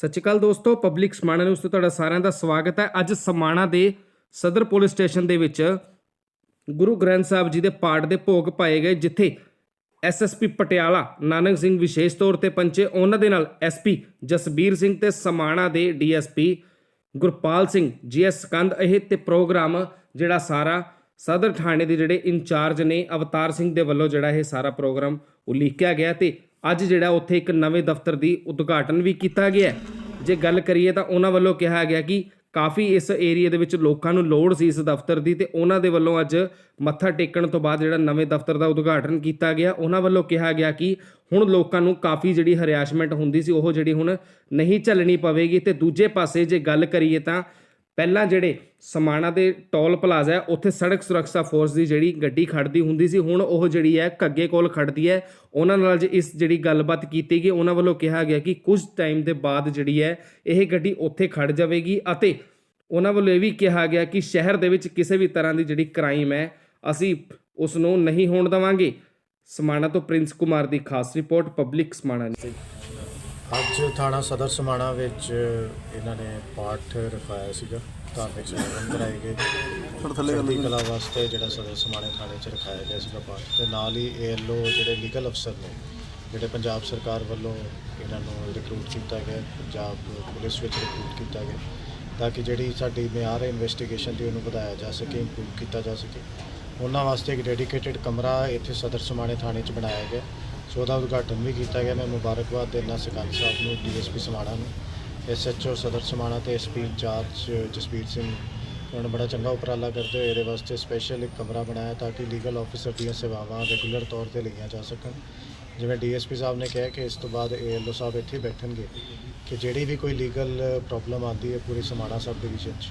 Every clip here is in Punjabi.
ਸਤਿ ਸ਼੍ਰੀ ਅਕਾਲ ਦੋਸਤੋ, ਪਬਲਿਕ ਸਮਾਣਾ ਨਿਊਜ਼ ਤੇ ਤੁਹਾਡਾ ਸਾਰਿਆਂ ਦਾ ਸਵਾਗਤ ਹੈ। ਅੱਜ ਸਮਾਣਾ ਦੇ ਸਦਰ ਪੁਲਿਸ ਸਟੇਸ਼ਨ ਦੇ ਵਿੱਚ ਗੁਰੂ ਗ੍ਰੰਥ ਸਾਹਿਬ ਜੀ ਦੇ ਪਾਠ ਦੇ ਭੋਗ ਪਾਏ ਗਏ, ਜਿੱਥੇ ਐਸਐਸਪੀ ਪਟਿਆਲਾ, ਨਾਨਕ ਸਿੰਘ ਵਿਸ਼ੇਸ਼ ਤੌਰ ਤੇ ਪੰਚੇ ਉਹਨਾਂ ਦੇ ਨਾਲ ਐਸਪੀ ਜਸਬੀਰ ਸਿੰਘ ਤੇ ਸਮਾਣਾ ਦੇ ਡੀਐਸਪੀ ਗੁਰਪਾਲ ਸਿੰਘ ਜੀਐਸ ਸਕੰਦ ਇਹ ਤੇ ਪ੍ਰੋਗਰਾਮ ਜਿਹੜਾ ਸਾਰਾ ਸਦਰ ਥਾਣੇ ਦੇ ਜਿਹੜੇ ਇੰਚਾਰਜ ਨੇ, ਅਵਤਾਰ ਸਿੰਘ ਦੇ ਵੱਲੋਂ ਜਿਹੜਾ ਇਹ ਸਾਰਾ ਪ੍ਰੋਗਰਾਮ ਉਲੀਕਿਆ ਗਿਆ ਤੇ ਅੱਜ ਜਿਹੜਾ ਉੱਥੇ ਇੱਕ ਨਵੇਂ ਦਫ਼ਤਰ ਦੀ ਉਦਘਾਟਨ ਵੀ ਕੀਤਾ ਗਿਆ ਜੇ ਗੱਲ ਕਰੀਏ ਤਾਂ ਉਹਨਾਂ ਵੱਲੋਂ ਕਿਹਾ ਗਿਆ ਕਿ ਕਾਫੀ ਇਸ ਏਰੀਆ ਦੇ ਵਿੱਚ ਲੋਕਾਂ ਨੂੰ ਲੋੜ ਸੀ ਇਸ ਦਫ਼ਤਰ ਦੀ ਤੇ ਉਹਨਾਂ ਦੇ ਵੱਲੋਂ ਅੱਜ ਮੱਥਾ ਟੇਕਣ ਤੋਂ ਬਾਅਦ ਜਿਹੜਾ ਨਵੇਂ ਦਫ਼ਤਰ ਦਾ ਉਦਘਾਟਨ ਕੀਤਾ ਗਿਆ। ਉਹਨਾਂ ਵੱਲੋਂ ਕਿਹਾ ਗਿਆ ਕਿ ਹੁਣ ਲੋਕਾਂ ਨੂੰ ਕਾਫੀ ਜਿਹੜੀ ਹਰਿਆਸ਼ਮੈਂਟ ਹੁੰਦੀ ਸੀ, ਉਹ ਜਿਹੜੀ ਹੁਣ ਨਹੀਂ ਝੱਲਣੀ ਪਵੇਗੀ। ਤੇ ਦੂਜੇ ਪਾਸੇ ਜੇ ਗੱਲ ਕਰੀਏ ਤਾਂ ਪਹਿਲਾਂ ਜਿਹੜੇ ਸਮਾਣਾ ਦੇ ਟੋਲ ਪਲਾਜ਼ਾ ਹੈ, ਉੱਥੇ ਸੜਕ ਸੁਰੱਖਿਆ ਫੋਰਸ ਦੀ ਜਿਹੜੀ ਗੱਡੀ ਖੜਦੀ ਹੁੰਦੀ ਸੀ, ਹੁਣ ਉਹ ਜਿਹੜੀ ਹੈ ਘੱਗੇ ਕੋਲ ਖੜਦੀ ਹੈ। ਉਹਨਾਂ ਨਾਲ ਜੇ ਇਸ ਜਿਹੜੀ ਗੱਲਬਾਤ ਕੀਤੀ ਗਈ, ਉਹਨਾਂ ਵੱਲੋਂ ਕਿਹਾ ਗਿਆ ਕਿ ਕੁਝ ਟਾਈਮ ਦੇ ਬਾਅਦ ਜਿਹੜੀ ਹੈ, ਇਹ ਗੱਡੀ ਉੱਥੇ ਖੜ ਜਾਵੇਗੀ ਅਤੇ ਉਹਨਾਂ ਵੱਲੋਂ ਇਹ ਵੀ ਕਿਹਾ ਗਿਆ ਕਿ ਸ਼ਹਿਰ ਦੇ ਵਿੱਚ ਕਿਸੇ ਵੀ ਤਰ੍ਹਾਂ ਦੀ ਜਿਹੜੀ ਕ੍ਰਾਈਮ ਹੈ, ਅਸੀਂ ਉਸ ਨੂੰ ਨਹੀਂ ਹੋਣ ਦੇਵਾਂਗੇ। ਸਮਾਣਾ ਤੋਂ ਪ੍ਰਿੰਸ ਕੁਮਾਰ ਦੀ ਖਾਸ ਰਿਪੋਰਟ ਪਬਲਿਕ ਸਮਾਣਾ ਨਿਊਜ਼। ਅੱਜ ਥਾਣਾ ਸਦਰ ਸਮਾਣਾ ਵਿੱਚ ਇਹਨਾਂ ਨੇ ਪਾਠ ਰਖਾਇਆ ਸੀਗਾ ਧਾਰਮਿਕ ਸਮਾਗਮ ਕਰਾਏ ਗਏ। ਥੋੜਾ ਥੱਲੇ ਗੱਲ ਕਲਾ ਵਾਸਤੇ ਜਿਹੜਾ ਸਦਰ ਸਮਾਣੇ ਥਾਣੇ 'ਚ ਰਖਾਇਆ ਗਿਆ ਸੀਗਾ ਪਾਠ ਤੇ ਨਾਲ ਹੀ ਏਐਲਓ ਜਿਹੜੇ ਲੀਗਲ ਅਫਸਰ ਨੇ ਜਿਹੜੇ ਪੰਜਾਬ ਸਰਕਾਰ ਵੱਲੋਂ ਇਹਨਾਂ ਨੂੰ ਰਿਕਰੂਟ ਕੀਤਾ ਗਿਆ ਪੰਜਾਬ ਪੁਲਿਸ ਵਿੱਚ ਰਿਕਰੂਟ ਕੀਤਾ ਗਿਆ ਤਾਂ ਕਿ ਜਿਹੜੀ ਸਾਡੀ ਮਿਆਰ ਇਨਵੈਸਟੀਗੇਸ਼ਨ ਦੀ ਉਹਨੂੰ ਵਧਾਇਆ ਜਾ ਸਕੇ ਇੰਪਰੂਵ ਕੀਤਾ ਜਾ ਸਕੇ। ਉਹਨਾਂ ਵਾਸਤੇ ਇੱਕ ਡੈਡੀਕੇਟਿਡ ਕਮਰਾ ਇੱਥੇ ਸਦਰ ਸਮਾਣੇ ਥਾਣੇ 'ਚ ਬਣਾਇਆ ਗਿਆ। ਸੋ ਉਹਦਾ ਉਦਘਾਟਨ ਵੀ ਕੀਤਾ ਗਿਆ। ਮੈਂ ਮੁਬਾਰਕਬਾਦ ਦੇਣਾ ਸਰਕਾਰੀ ਸਾਹਿਬ ਨੂੰ, ਡੀਐਸਪੀ ਸਮਾਣਾ ਨੂੰ, ਐਸਐਚਓ ਸਦਰ ਸਮਾਣਾ ਤੇ ਐਸਪੀ ਇੰਚਾਰਜ ਜਸਵੀਰ ਸਿੰਘ ਉਹਨਾਂ ਨੇ ਬੜਾ ਚੰਗਾ ਉਪਰਾਲਾ ਕਰਦੇ ਹੋਏ ਇਹਦੇ ਵਾਸਤੇ ਸਪੈਸ਼ਲ ਇੱਕ ਕਮਰਾ ਬਣਾਇਆ ਤਾਂ ਕਿ ਲੀਗਲ ਆਫੀਸਰ ਦੀਆਂ ਸੇਵਾਵਾਂ ਰੈਗੂਲਰ ਤੌਰ ਤੇ ਲਈਆਂ ਜਾ ਸਕਣ। ਜਿਵੇਂ ਡੀਐਸਪੀ ਸਾਹਿਬ ਨੇ ਕਿਹਾ ਕਿ ਇਸ ਤੋਂ ਬਾਅਦ ਏਐਲਓ ਸਾਹਿਬ ਇੱਥੇ ਬੈਠਣਗੇ ਕਿ ਜਿਹੜੀ ਵੀ ਕੋਈ ਲੀਗਲ ਪ੍ਰੋਬਲਮ ਆਉਂਦੀ ਹੈ ਪੂਰੀ ਸਮਾਣਾ ਸਬ ਡਿਵੀਜ਼ਨ 'ਚ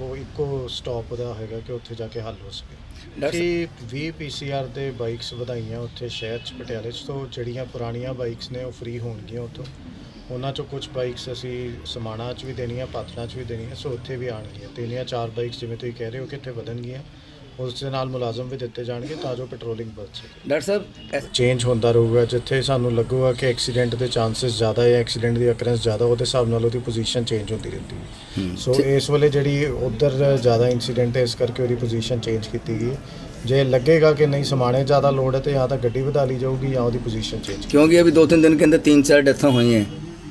ਉਹ ਇੱਕੋ ਸਟਾਪ ਦਾ ਹੋਏਗਾ ਕਿ ਉੱਥੇ ਜਾ ਕੇ ਹੱਲ ਹੋ ਸਕੇ। ਕਿ 20 ਪੀਸੀਆਰ ਦੇ ਬਾਈਕਸ ਵਧਾਈਆਂ ਉੱਥੇ ਸ਼ਹਿਰ 'ਚ ਪਟਿਆਲੇ 'ਚ ਤੋਂ ਜਿਹੜੀਆਂ ਪੁਰਾਣੀਆਂ ਬਾਈਕਸ ਨੇ ਉਹ ਫ੍ਰੀ ਹੋਣਗੀਆਂ ਉੱਥੋਂ। ਉਹਨਾਂ 'ਚੋਂ ਕੁਝ ਬਾਈਕਸ ਅਸੀਂ ਸਮਾਣਾ 'ਚ ਵੀ ਦੇਣੀਆਂ ਪਾਤੜਾਂ 'ਚ ਵੀ ਦੇਣੀਆਂ ਸੋ ਉੱਥੇ ਵੀ ਆਣਗੀਆਂ ਤਿੰਨ ਜਾਂ ਚਾਰ ਬਾਈਕਸ ਜਿਵੇਂ ਤੁਸੀਂ ਕਹਿ ਰਹੇ ਹੋ ਕਿ ਇੱਥੇ ਵਧਣਗੀਆਂ। ਉਸ ਦੇ ਨਾਲ ਮੁਲਾਜ਼ਮ ਵੀ ਦਿੱਤੇ ਜਾਣਗੇ ਤਾਂ ਜੋ ਪੈਟਰੋਲਿੰਗ ਵੱਧ ਸਕੇ। ਡਾਕਟਰ ਸਾਹਿਬ ਚੇਂਜ ਹੁੰਦਾ ਰਹੂਗਾ ਜਿੱਥੇ ਸਾਨੂੰ ਲੱਗੂਗਾ ਕਿ ਐਕਸੀਡੈਂਟ ਦੇ ਚਾਂਸਸ ਜ਼ਿਆਦਾ ਹੈ ਐਕਸੀਡੈਂਟ ਦੀ ਅਕਰੈਂਸ ਜ਼ਿਆਦਾ ਉਹਦੇ ਹਿਸਾਬ ਨਾਲ ਉਹਦੀ ਪੋਜੀਸ਼ਨ ਚੇਂਜ ਹੁੰਦੀ ਰਹਿੰਦੀ ਹੈ। ਸੋ ਇਸ ਵੇਲੇ ਜਿਹੜੀ ਉਧਰ ਜ਼ਿਆਦਾ ਇਨਸੀਡੈਂਟ ਹੈ ਇਸ ਕਰਕੇ ਉਹਦੀ ਪੋਜੀਸ਼ਨ ਚੇਂਜ ਕੀਤੀ ਗਈ ਜੇ ਲੱਗੇਗਾ ਕਿ ਨਹੀਂ ਸਮਾਣੇ ਜ਼ਿਆਦਾ ਲੋਡ ਹੈ ਤੇ ਜਾਂ ਤਾਂ ਗੱਡੀ ਵਧਾ ਲਈ ਜਾਊਗੀ ਜਾਂ ਉਹਦੀ ਪੋਜੀਸ਼ਨ ਚੇਂਜ ਕਿਉਂਕਿ ਅਭੀ 2-3 ਦਿਨ ਕੇ ਅੰਦਰ 3-4 ਡੈਥਾਂ ਹੋਈਆਂ।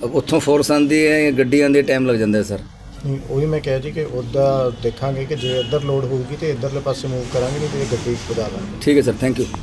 ਅਬ ਉੱਥੋਂ ਫੋਰਸ ਆਂਦੀ ਹੈ ਗੱਡੀ ਆਂਦੀ ਟਾਈਮ ਲੱਗ ਜਾਂਦਾ ਹੈ ਸਰ। ਨਹੀਂ ਉਹੀ ਮੈਂ ਕਿਹਾ ਜੀ ਕਿ ਉਹਦਾ ਦੇਖਾਂਗੇ ਕਿ ਜੇ ਇੱਧਰ ਲੋਡ ਹੋਊਗੀ ਤੇ ਇੱਧਰਲੇ ਪਾਸੇ ਮੂਵ ਕਰਾਂਗੇ, ਨਹੀਂ ਤੇ ਗੱਡੀ ਵਧਾ ਲਾਂਗੇ ਠੀਕ ਹੈ ਸਰ ਥੈਂਕ ਯੂ